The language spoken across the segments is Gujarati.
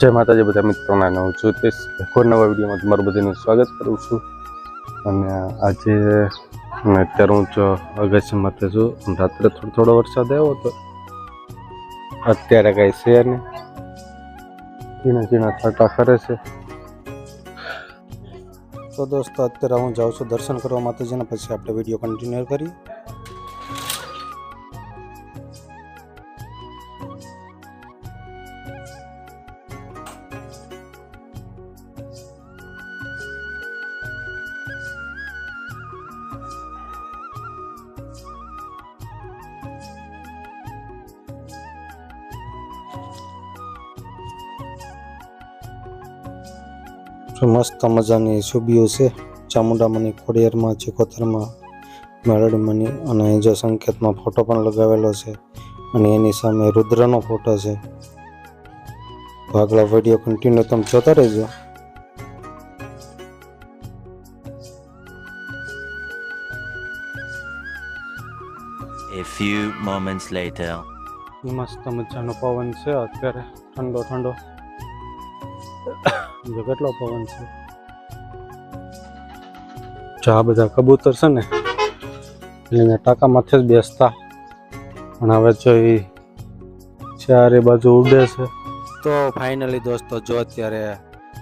જય માતાજી બધા મિત્રોના હું છું. તે કોઈ નવા વિડીયોમાં તમારું બધાનું સ્વાગત કરું છું. અને આજે અને અત્યારે હું જો અગાસી માથે છું રાત્રે થોડો થોડો વરસાદ આવ્યો હતો અત્યારે કાંઈ છે નહીં. ઝીણા ઝીણા છાંટા ખરે છે. તો દોસ્તો, અત્યારે હું જાઉં છું દર્શન કરવા માતાજીના. પછી આપણે વીડિયો કન્ટિન્યુ કરીએ. મસ્ત મજાની છબીઓ છે. ચામુંડામાંની ખોડિયારમાં ચિકોતરમાં મેળડીમાંની અને જો સંકેતમાં ફોટો પણ લગાવેલો છે અને એની સામે રુદ્રનો ફોટો છે. ભાગલા આગલા વીડિયો કન્ટિન્યુ તમે જોતા રહેજો. A few moments later. મસ્ત મજાનો પવન છે અત્યારે ઠંડો ઠંડો જો કેટલો પવન છે? જો બધા કબૂતર છે ને, એને ટાંકા માથે જ બેસતા. પણ હવે જો એ ચારે બાજુ ઉડે છે. તો ફાઇનલી દોસ્તો, જો અત્યારે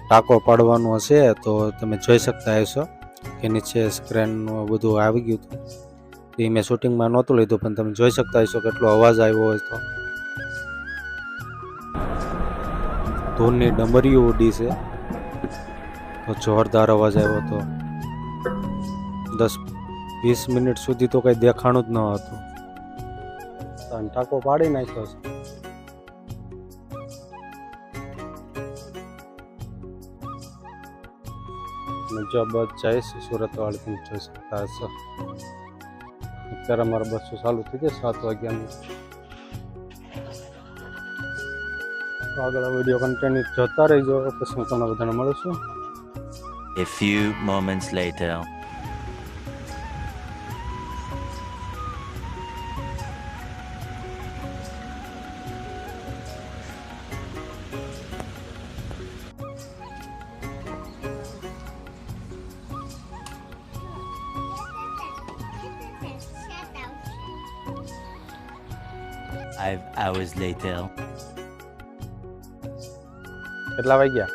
ટાંકો પાડવાનો હશે તો તમે જોઈ શકતા હશો કે નીચે સ્ક્રીનનું બધું આવી ગયું હતું. એ મેં શૂટિંગમાં નહોતું લીધું, પણ તમે જોઈ શકતા હશો કેટલો અવાજ આવ્યો હોય તો. ધૂળની ડમરીઓ ઉડી છે. તો જોરદાર અવાજ આવ્યો હતો. દસ, વીસ મિનિટ સુધી તો કંઈ દેખાણું જ ન હતું. ટાંકો પાડી નાખ્યો છે. અને જો બસ જાય છે સુરત વાળી તમે જોઈ શકતા હશો અત્યારે અમારે બસો ચાલુ થઈ જાય સાત વાગ્યાની. તો આગળ વિડીયો કન્ટેન્ટ જોતા રહીજો પછી હું તમને બધાને મળું છું A few moments later. Five hours later. કેટલા વાગ્યા?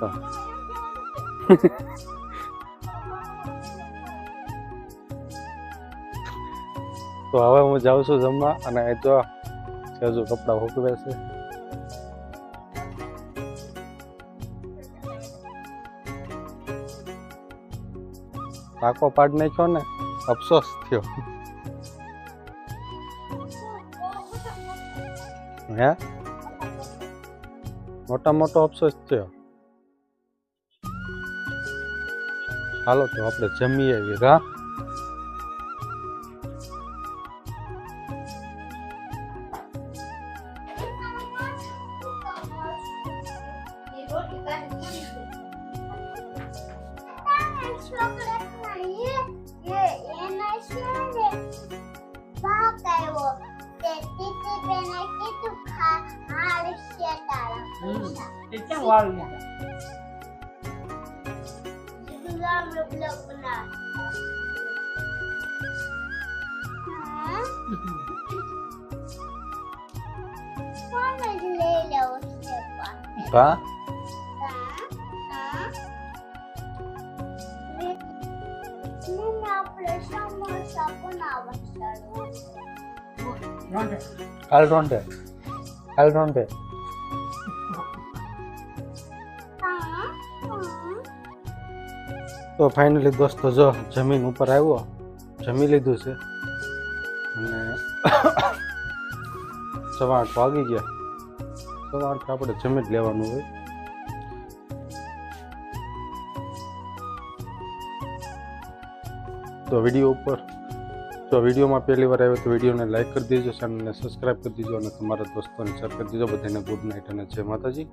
તો. હવે હું જાઉં છું જમવા અને એ તો હજુ કપડાં હોકવે છે. ટાંકો પાડ નાખ્યો ને, અફસોસ થયો. હે? મોટા મોટો અફસોસ થયો. હાલો તો આપણે જમી આવીએ કા તે ક્યાં વાળું લીધા કા રોંઢે. કાલ રોંઢે તો ફાઇનલી દોસ્તો જો જમીન ઉપર આવ્યો. જમી લીધું છે. અને સવા આઠ વાગી ગયા. સવા આઠ આપણે જમી જ લેવાનું હોય. તો વીડિયો ઉપર તો વિડીયોમાં પહેલી વાર આવ્યો તો વિડીયોને લાઈક કરી દેજો ચેનલને સબસ્ક્રાઈબ કરી દેજો અને તમારા દોસ્તોને શેર કરી દેજો. બધાને ગુડ નાઇટ અને જય માતાજી.